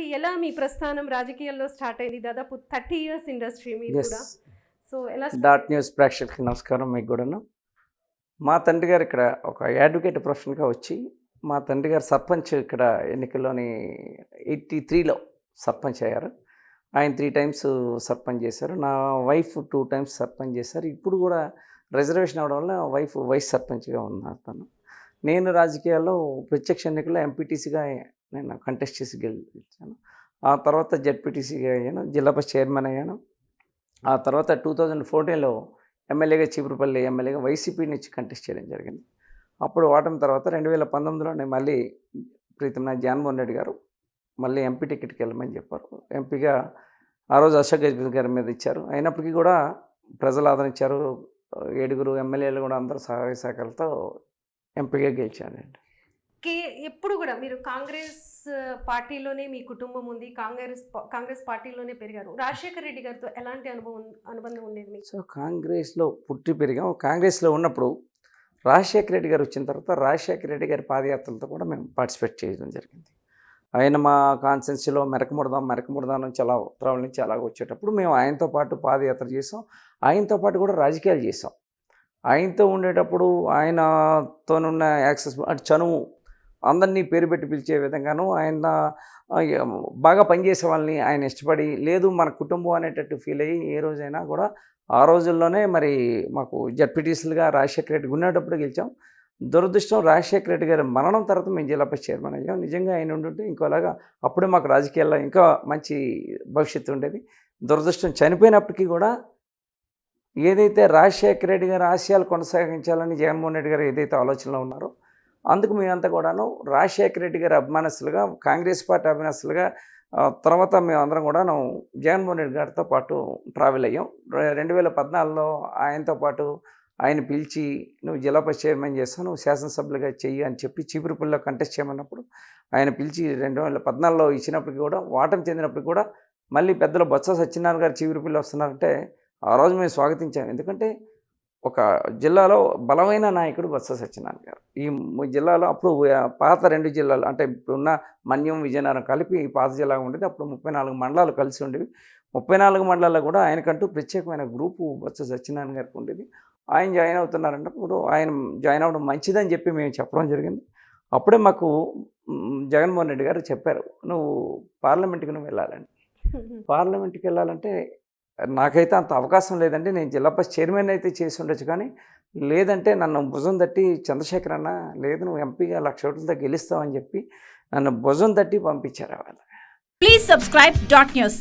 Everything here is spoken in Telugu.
చెప్పండి ఎలా మీ ప్రస్థానం రాజకీయాల్లో స్టార్ట్ అయింది? దాదాపు థర్టీ ఇయర్స్ ఇండస్ట్రీ మీరు కూడా. సో ఎలా డాట్ న్యూస్ ప్రేక్షకులకి నమస్కారం మీకు కూడాను. మా తండ్రి గారు ఇక్కడ ఒక అడ్వకేట్ ప్రొఫెషన్గా వచ్చి మా తండ్రి గారు సర్పంచ్ ఇక్కడ ఎన్నికల్లోని ఎయిటీ త్రీలో సర్పంచ్ అయ్యారు. ఆయన త్రీ టైమ్స్ సర్పంచ్ చేశారు. నా వైఫ్ టూ టైమ్స్ సర్పంచ్ చేశారు. ఇప్పుడు కూడా రిజర్వేషన్ అవడం వల్ల వైఫ్ వైస్ సర్పంచ్గా ఉన్నారు తను. నేను రాజకీయాల్లో ప్రత్యక్ష ఎన్నికల్లో ఎంపీటీసీగా నేను కంటెస్ట్ చేసి గెలిచాను. ఆ తర్వాత జెడ్పీటీసీగా అయ్యాను జిల్లా చైర్మన్ అయ్యాను. ఆ తర్వాత టూ థౌజండ్ ఫోర్టీన్లో ఎమ్మెల్యేగా చీపురుపల్లి ఎమ్మెల్యేగా వైసీపీ నుంచి కంటెస్ట్ చేయడం జరిగింది. అప్పుడు ఓటమి తర్వాత రెండు వేల పంతొమ్మిదిలో నేను మళ్ళీ ప్రీతమ్నాథ్ జగన్మోహన్ రెడ్డి గారు మళ్ళీ ఎంపీ టికెట్కి వెళ్ళమని చెప్పారు. ఎంపీగా ఆ రోజు అశోక్ గజపతి గారి మీద ఇచ్చారు. అయినప్పటికీ కూడా ప్రజలు ఆదరించారు ఏడుగురు ఎమ్మెల్యేలు కూడా అందరూ సహాయ శాఖలతో ఎంపీగా గెలిచానండి కే ఎప్పుడు కూడా మీరు కాంగ్రెస్ పార్టీలోనే మీ కుటుంబం ఉంది కాంగ్రెస్ కాంగ్రెస్ పార్టీలోనే పెరిగారు. రాజశేఖర్ రెడ్డి గారితో ఎలాంటి అనుభవం అనుబంధం ఉండేది మీకు? సో కాంగ్రెస్లో పుట్టి పెరిగాం. కాంగ్రెస్లో ఉన్నప్పుడు రాజశేఖర రెడ్డి గారు వచ్చిన తర్వాత రాజశేఖర రెడ్డి గారి పాదయాత్రలతో కూడా మేము పార్టిసిపేట్ చేయడం జరిగింది. ఆయన మా కాన్సెన్సీలో మెరకముడదాం మెరకముడదాం నుంచి అలా ఉత్తరాల నుంచి అలాగ వచ్చేటప్పుడు మేము ఆయనతో పాటు పాదయాత్ర చేసాం. ఆయనతో పాటు కూడా రాజకీయాలు చేసాం. ఆయనతో ఉండేటప్పుడు ఆయనతోనున్న యాక్సెస్ అటు చనువు అందరినీ పేరు పెట్టి పిలిచే విధంగాను ఆయన బాగా పనిచేసే వాళ్ళని ఆయన ఇష్టపడి లేదు మన కుటుంబం అనేటట్టు ఫీల్ అయ్యి ఏ రోజైనా కూడా ఆ రోజుల్లోనే మరి మాకు జడ్పీటీసీలుగా రాజశేఖర రెడ్డి ఉన్నప్పుడు గెలిచాం. దురదృష్టం రాజశేఖర రెడ్డి గారి మరణం తర్వాత మేము జిల్లా పరిషత్ చైర్మన్ అయ్యాం. నిజంగా ఆయన ఉండుంటే ఇంకోలాగా అప్పుడే మాకు రాజకీయాల్లో ఇంకా మంచి భవిష్యత్తు ఉండేది. దురదృష్టం చనిపోయినప్పటికీ కూడా ఏదైతే రాజశేఖర రెడ్డి గారి ఆశయాలు కొనసాగించాలని జగన్మోహన్ రెడ్డి గారు ఏదైతే ఆలోచనలో ఉన్నారో అందుకు మేమంతా కూడాను రాజశేఖర రెడ్డి గారి అభిమానస్తులుగా కాంగ్రెస్ పార్టీ అభిమానస్తులుగా తర్వాత మేమందరం కూడాను జగన్మోహన్ రెడ్డి గారితో పాటు ట్రావెల్ అయ్యాం. రెండు వేల పద్నాలుగులో ఆయనతో పాటు ఆయన పిలిచి నువ్వు జిల్లా పరిషత్ చైర్మన్ చేస్తావు నువ్వు శాసనసభ్యులుగా చెయ్యి అని చెప్పి చీపురుపల్లిలో కంటెస్ట్ చేయమన్నప్పుడు ఆయన పిలిచి రెండు వేల పద్నాలుగులో ఇచ్చినప్పటికీ కూడా వాటం చెందినప్పటికీ కూడా మళ్ళీ పెద్దలు బొత్స సత్యనారాయణ గారు చీపురుపల్లి వస్తున్నారంటే ఆ రోజు మేము స్వాగతించాం. ఎందుకంటే ఒక జిల్లాలో బలమైన నాయకుడు బొత్స సత్యనారాయణ గారు. ఈ జిల్లాలో అప్పుడు పాత రెండు జిల్లాలు అంటే ఇప్పుడున్న మన్యం విజయనగరం కలిపి ఈ పాత జిల్లా ఉండేది. అప్పుడు ముప్పై నాలుగు మండలాలు కలిసి ఉండేవి. ముప్పై నాలుగు మండలాల్లో కూడా ఆయనకంటూ ప్రత్యేకమైన గ్రూపు బొత్స సత్యనారాయణ గారికి ఉండేది. ఆయన జాయిన్ అవుతున్నారంటే ఇప్పుడు ఆయన జాయిన్ అవ్వడం మంచిదని చెప్పి మేము చెప్పడం జరిగింది. అప్పుడే మాకు జగన్మోహన్ రెడ్డి గారు చెప్పారు నువ్వు పార్లమెంట్కి నువ్వు వెళ్ళాలని పార్లమెంట్కి వెళ్ళాలంటే నాకైతే అంత అవకాశం లేదండి. నేను జిల్లా పరిషత్ చైర్మన్ అయితే చేసి ఉండొచ్చు కానీ లేదంటే నన్ను భుజం తట్టి చంద్రశేఖర్ అన్న లేదు నువ్వు ఎంపీగా లక్ష ఓట్లతో గెలుస్తావని చెప్పి నన్ను భుజం తట్టి పంపించారు వాళ్ళు. Please subscribe dot news